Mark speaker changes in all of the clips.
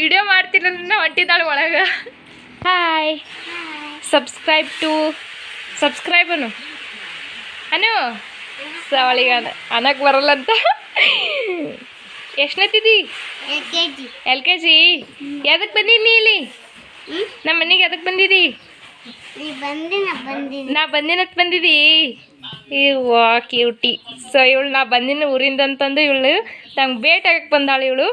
Speaker 1: Video ಮಾಡ್ತಿರೋದ್ರಿಂದ ಹೊಂಟಿದ್ದಾಳೆ ಒಳಗೆ. ಹಾಯ್ ಸಬ್ಸ್ಕ್ರೈಬ್ ಟು ಸಬ್ಸ್ಕ್ರೈಬನು ಅನು ಅನು ಅನಕ್ ಬರಲ್ಲ ಅಂತ. ಎಷ್ಟನೇತಿದಿ ಎಲ್ ಕೆ ಜಿ. ಎದಕ್ಕೆ ಬಂದೀನಿ ಇಲ್ಲಿ? ನಮ್ಮ ಮನೆಗೆ ಎದಕ್ಕೆ
Speaker 2: ಬಂದಿದ್ದಿ?
Speaker 1: ನಾ ಬಂದಿನತ್ ಬಂದಿದಿ ವಾ ಕ್ಯೂಟಿ ಸೊ ಇವಳು ನಾ ಬಂದಿನ ಊರಿಂದ ಅಂತಂದು ಇವಳು ನಂಗೆ ಭೇಟಿ ಆಗಕ್ಕೆ ಬಂದಾಳು ಇವಳು.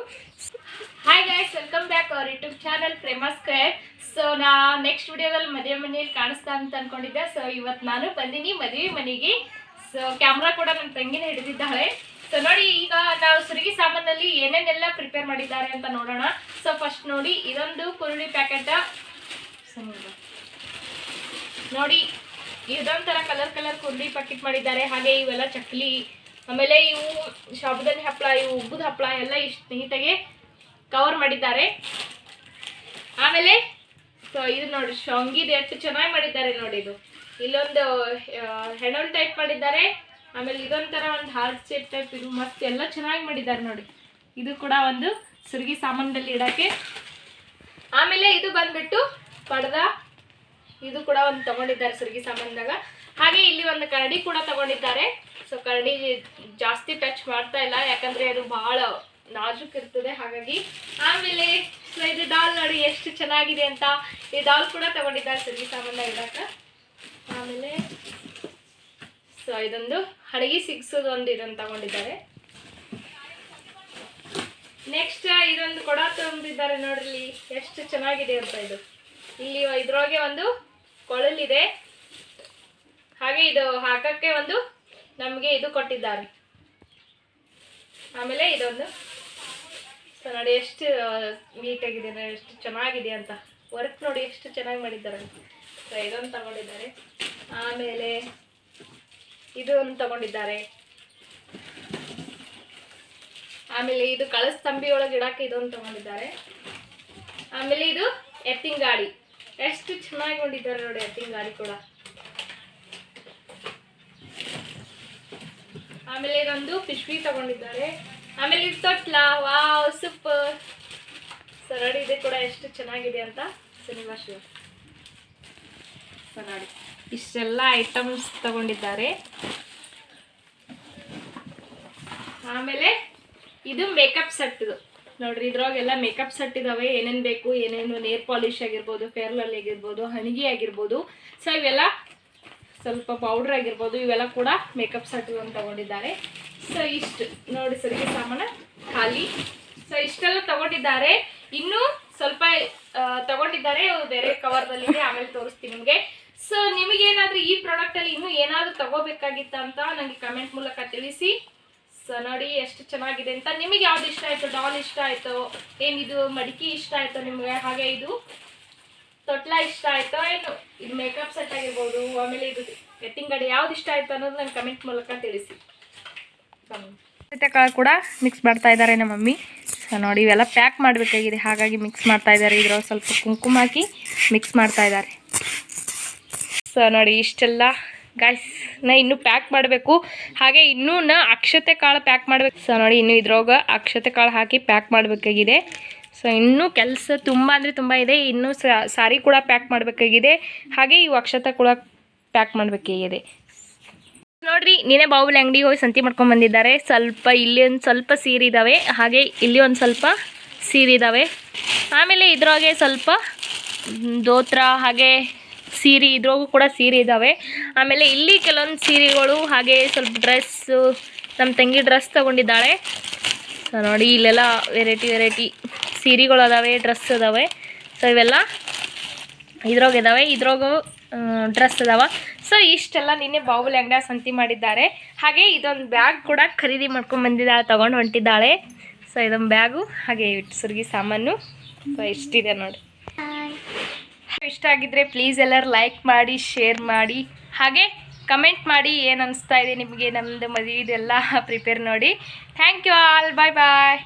Speaker 1: ಹಾಯ್ ಗಾಯ್ಸ್ ವೆಲ್ಕಮ್ ಬ್ಯಾಕ್ ಅವ್ರ YouTube channel Prema square so ನಾ ನೆಕ್ಸ್ಟ್ ವಿಡಿಯೋದಲ್ಲಿ ಮದುವೆ ಮನೆಯಲ್ಲಿ ಕಾಣಿಸ್ತಾ ಅಂತ ಅನ್ಕೊಂಡಿದ್ದೆ. ಸೊ ಇವತ್ತು ನಾನು ಬಂದೀನಿ ಮದುವೆ ಮನೆಗೆ. ಸೊ ಕ್ಯಾಮ್ರಾ ಕೂಡ ನನ್ನ ತಂಗಿನ ಹಿಡಿದಿದ್ದಾಳೆ. ಸೊ ನೋಡಿ, ಈಗ ನಾವು ಸುರುಗಿ ಸಾಮಾನಲ್ಲಿ ಏನೇನೆಲ್ಲ ಪ್ರಿಪೇರ್ ಮಾಡಿದ್ದಾರೆ ಅಂತ ನೋಡೋಣ. ಸೊ ಫಸ್ಟ್ ನೋಡಿ, ಇದೊಂದು ಕುರುಳಿ ಪ್ಯಾಕೆಟ್ ನೋಡಿ ಇದೊಂಥರ ಕಲರ್ ಕಲರ್ ಕುರುಳಿ ಪ್ಯಾಕೆಟ್ ಮಾಡಿದ್ದಾರೆ. ಹಾಗೆ ಇವೆಲ್ಲ ಚಕ್ಲಿ, ಆಮೇಲೆ ಇವು ಶಾಬುದಾನಿ ಹಪ್ಪಳ ಇವು ಉಬ್ಬದ ಹಪ್ಪಳ ಎಲ್ಲ ಇಷ್ಟು ನೀಟಾಗಿ ಕವರ್ ಮಾಡಿದ್ದಾರೆ. ಆಮೇಲೆ ಸೊ ಇದು ನೋಡಿ ಶಾಂಗಿದು ಎಷ್ಟು ಚೆನ್ನಾಗಿ ಮಾಡಿದ್ದಾರೆ ನೋಡಿ ಇದು. ಇಲ್ಲೊಂದು ಹೆಣಲ್ ಟೈಪ್ ಮಾಡಿದ್ದಾರೆ. ಆಮೇಲೆ ಇದೊಂಥರ ಒಂದು ಹಾರ್ಟ್ ಶೇಪ್ ಟೈಪ್ ಇದು, ಮಸ್ತ್ ಎಲ್ಲ ಚೆನ್ನಾಗಿ ಮಾಡಿದ್ದಾರೆ ನೋಡಿ. ಇದು ಕೂಡ ಒಂದು ಸುರುಗಿ ಸಾಮಾನದಲ್ಲಿ ಇಡಕ್ಕೆ. ಆಮೇಲೆ ಇದು ಬಂದ್ಬಿಟ್ಟು ಪಡ್ದ ಇದು ಕೂಡ ಒಂದು ತಗೊಂಡಿದ್ದಾರೆ ಸುರುಗಿ ಸಾಮಾನದಾಗ. ಹಾಗೆ ಇಲ್ಲಿ ಒಂದು ಕರಡಿ ಕೂಡ ತಗೊಂಡಿದ್ದಾರೆ. ಸೊ ಕರಡಿ ಜಾಸ್ತಿ ಟಚ್ ಮಾಡ್ತಾ ಇಲ್ಲ, ಯಾಕಂದ್ರೆ ಅದು ಬಹಳ ನಾಜುಕ್ ಇರ್ತದೆ. ಹಾಗಾಗಿ ಆಮೇಲೆ ಸೊ ಇದು ಡಾಲ್ ನೋಡಿ ಎಷ್ಟು ಚೆನ್ನಾಗಿದೆ ಅಂತ ಈ ಡಾಲ್ ಕೂಡ ತಗೊಂಡಿದ್ದಾರೆ ಸರಿ, ಸಾಮಾನ್ಯ ಇಡಕ್ಕ. ಆಮೇಲೆ ಸೊ ಇದೊಂದು ಹಡಗಿ ಸಿಗ್ಸೋದು ಒಂದು ಇದನ್ನು ತಗೊಂಡಿದ್ದಾರೆ. ನೆಕ್ಸ್ಟ್ ಇದೊಂದು ಕೊಡ ತಂದಿದ್ದಾರೆ ನೋಡ್ರಿ, ಎಷ್ಟು ಚೆನ್ನಾಗಿದೆ ಅಂತ ಇದು. ಇಲ್ಲಿ ಇದ್ರೊಳಗೆ ಒಂದು ಕೊಳಲಿದೆ. ಹಾಗೆ ಇದು ಹಾಕಕ್ಕೆ ಒಂದು ನಮಗೆ ಇದು ಕೊಟ್ಟಿದ್ದಾರೆ. ಆಮೇಲೆ ಇದೊಂದು ಸೊ ನೋಡಿ ಎಷ್ಟು ನೀಟಾಗಿದೆ ನೋಡಿ ಎಷ್ಟು ಚೆನ್ನಾಗಿದೆ ಅಂತ. ವರ್ಕ್ ನೋಡಿ ಎಷ್ಟು ಚೆನ್ನಾಗಿ ಮಾಡಿದ್ದಾರೆ ಸೊ ಇದೊಂದು ತಗೊಂಡಿದ್ದಾರೆ. ಆಮೇಲೆ ಇದು ತಗೊಂಡಿದ್ದಾರೆ. ಆಮೇಲೆ ಇದು ಕಳಸ್ತಂಬಿ ಒಳಗೆ ಇಡಕ್ಕೆ ಇದೊಂದು ತಗೊಂಡಿದ್ದಾರೆ. ಆಮೇಲೆ ಇದು ಎತ್ತಿನ ಗಾಡಿ ಎಷ್ಟು ಚೆನ್ನಾಗಿ ಮಾಡಿದ್ದಾರೆ ನೋಡಿ ಎತ್ತಿನ ಗಾಡಿ ಕೂಡ. ಆಮೇಲೆ ಇದೊಂದು ಪಿಶ್ವಿ ತಗೊಂಡಿದ್ದಾರೆ. ಆಮೇಲೆ ಇದು ತೊಟ್ಲಾ? Wow, super. ಸೊ ಇದೆ ಕೂಡ ಎಷ್ಟು ಚೆನ್ನಾಗಿದೆ ಅಂತ ಸಿನಿಮಾ ಶೋ. ಸೊ ನೋಡಿ, ಇಷ್ಟೆಲ್ಲ ಐಟಮ್ಸ್ ತಗೊಂಡಿದ್ದಾರೆ. ಆಮೇಲೆ ಇದು ಮೇಕಪ್ ಸೆಟ್ ಇದು ನೋಡ್ರಿ, ಇದ್ರೊಳಗೆಲ್ಲ ಮೇಕಪ್ ಸೆಟ್ ಇದಾವೆ. ಏನೇನು ಬೇಕು, ಏನೇನು ನೇರ್ ಪಾಲಿಶ್ ಆಗಿರ್ಬೋದು ಫೇರ್ಲಲ್ಲಿ ಆಗಿರ್ಬೋದು, ಹಣಿಗೆ ಆಗಿರ್ಬೋದು. ಸೊ ಇವೆಲ್ಲ ಸ್ವಲ್ಪ ಪೌಡ್ರ್ ಆಗಿರ್ಬೋದು, ಇವೆಲ್ಲ ಕೂಡ ಮೇಕಪ್ ಸೆಟ್ ಅಂತ ತಗೊಂಡಿದ್ದಾರೆ. ಸೊ ಇಷ್ಟು. ನೋಡಿ ಸರಿಗೆ ಸಾಮಾನು ಖಾಲಿ. ಸೊ ಇಷ್ಟೆಲ್ಲ ತಗೊಂಡಿದ್ದಾರೆ. ಇನ್ನೂ ಸ್ವಲ್ಪ ತಗೊಂಡಿದ್ದಾರೆ. ಬೇರೆ ಕವರ್ದಲ್ಲಿದೆ ಆಮೇಲೆ ತೋರಿಸ್ತೀನಿ ನಿಮಗೆ. ಸೊ ನಿಮಗೇನಾದ್ರೂ ಈ ಪ್ರಾಡಕ್ಟಲ್ಲಿ ಇನ್ನೂ ಏನಾದರೂ ತಗೋಬೇಕಾಗಿತ್ತ ಅಂತ ನನಗೆ ಕಮೆಂಟ್ ಮೂಲಕ ತಿಳಿಸಿ. ಸೊ ನೋಡಿ ಎಷ್ಟು ಚೆನ್ನಾಗಿದೆ ಅಂತ. ನಿಮಗೆ ಯಾವ್ದು ಇಷ್ಟ ಆಯ್ತು? ಡಾಲ್ ಇಷ್ಟ ಆಯ್ತು? ಏನಿದು? ಮಡಿಕೆ ಇಷ್ಟ ಆಯ್ತು ನಿಮಗೆ? ಹಾಗೆ ಇದು. ತೊಟ್ಲ ಇಷ್ಟ ಆಯಿತೋ ಏನು? ಇದು ಮೇಕಪ್ ಸೆಟ್ ಆಗಿರ್ಬೋದು, ಆಮೇಲೆ ಇದು ಎತ್ತಿನ ಗಾಡಿ ಯಾವ್ದು ಇಷ್ಟ ಆಯ್ತು ಅನ್ನೋದು ನಂಗೆ ಕಮೆಂಟ್ ಮೂಲಕ ತಿಳಿಸಿ. ಕಾಳು ಕೂಡ ಮಿಕ್ಸ್ ಮಾಡ್ತಾ ಇದ್ದಾರೆ ನಮ್ಮ ಮಮ್ಮಿ. ಸೊ ನೋಡಿ, ಇವೆಲ್ಲ ಪ್ಯಾಕ್ ಮಾಡಬೇಕಾಗಿದೆ. ಹಾಗಾಗಿ ಮಿಕ್ಸ್ ಮಾಡ್ತಾ ಇದ್ದಾರೆ. ಇದ್ರೊಳಗೆ ಸ್ವಲ್ಪ ಕುಂಕುಮ ಹಾಕಿ ಮಿಕ್ಸ್ ಮಾಡ್ತಾ ಇದ್ದಾರೆ. ಸೊ ನೋಡಿ, ಇಷ್ಟೆಲ್ಲ. ಗಾಯ್ಸ್ ನಾ ಇನ್ನೂ ಪ್ಯಾಕ್ ಮಾಡಬೇಕು. ಹಾಗೆ ಇನ್ನೂ ನಾ ಅಕ್ಷತೆ ಕಾಳು ಪ್ಯಾಕ್ ಮಾಡಬೇಕು. ಸೊ ನೋಡಿ, ಇನ್ನು ಇದ್ರೊಳಗೆ ಅಕ್ಷತೆ ಕಾಳು ಹಾಕಿ ಪ್ಯಾಕ್ ಮಾಡಬೇಕಾಗಿದೆ. ಸೊ ಇನ್ನೂ ಕೆಲಸ ತುಂಬ ಅಂದರೆ ತುಂಬ ಇದೆ. ಇನ್ನೂ ಸಾರಿ ಕೂಡ ಪ್ಯಾಕ್ ಮಾಡಬೇಕಾಗಿದೆ. ಹಾಗೆ ಈ ಅಕ್ಷತ ಕೂಡ ಪ್ಯಾಕ್ ಮಾಡಬೇಕಾಗಿದೆ. ನೋಡ್ರಿ, ನೀನೇ ಬಾಹುಬಲಿ ಅಂಗಡಿಗೆ ಹೋಗಿ ಸಂತಿ ಮಾಡ್ಕೊಂಡು ಬಂದಿದ್ದಾರೆ. ಸ್ವಲ್ಪ ಇಲ್ಲಿ ಒಂದು ಸ್ವಲ್ಪ ಸೀರೆ ಇದ್ದಾವೆ ಹಾಗೆ ಇಲ್ಲಿ ಒಂದು ಸ್ವಲ್ಪ ಸೀರೆ ಇದ್ದಾವೆ ಆಮೇಲೆ ಇದ್ರೊಳಗೆ ಸ್ವಲ್ಪ ದೋತ್ರ, ಹಾಗೆ ಸೀರೆ, ಇದ್ರೊಳಗೂ ಕೂಡ ಸೀರೆ ಇದ್ದಾವೆ ಆಮೇಲೆ ಇಲ್ಲಿ ಕೆಲವೊಂದು ಸೀರೆಗಳು, ಹಾಗೆ ಸ್ವಲ್ಪ ಡ್ರೆಸ್ಸು ನಮ್ಮ ತಂಗಿ ಡ್ರೆಸ್ ತಗೊಂಡಿದ್ದಾಳೆ. ಸೊ ನೋಡಿ, ಇಲ್ಲೆಲ್ಲ ವೆರೈಟಿ ವೆರೈಟಿ ಸೀರೆಗಳು ಅದಾವೆ ಡ್ರೆಸ್ ಅದಾವೆ. ಸೊ ಇವೆಲ್ಲ ಇದ್ರಾಗ ಇದಾವೆ. ಇದ್ರಾಗ ಡ್ರೆಸ್ ಅದಾವ. ಸೊ ಇಷ್ಟೆಲ್ಲ ನಿನ್ನೆ ಬಾಹುಬಲಿ ಅಂಗಡಿಯ ಸಂತಿ ಮಾಡಿದ್ದಾರೆ. ಹಾಗೆ ಇದೊಂದು ಬ್ಯಾಗ್ ಕೂಡ ಖರೀದಿ ಮಾಡ್ಕೊಂಡು ಬಂದಿದ್ದಾಳೆ ತಗೊಂಡು ಹೊಂಟಿದ್ದಾಳೆ. ಸೊ ಇದೊಂದು ಬ್ಯಾಗು ಹಾಗೆ ಸುರ್ಗಿ ಸಾಮಾನು. ಸೊ ಇಷ್ಟಿದೆ ನೋಡಿ. ಇಷ್ಟ ಆಗಿದ್ರೆ ಪ್ಲೀಸ್ ಎಲ್ಲರೂ ಲೈಕ್ ಮಾಡಿ ಶೇರ್ ಮಾಡಿ. ಹಾಗೆ ಕಮೆಂಟ್ ಮಾಡಿ ಏನು ಅನಿಸ್ತಾ ಇದೆ ನಿಮಗೆ ನಮ್ಮದು ಮದುವೆದೆಲ್ಲ ಪ್ರಿಪೇರ್ ನೋಡಿ. Thank you all bye bye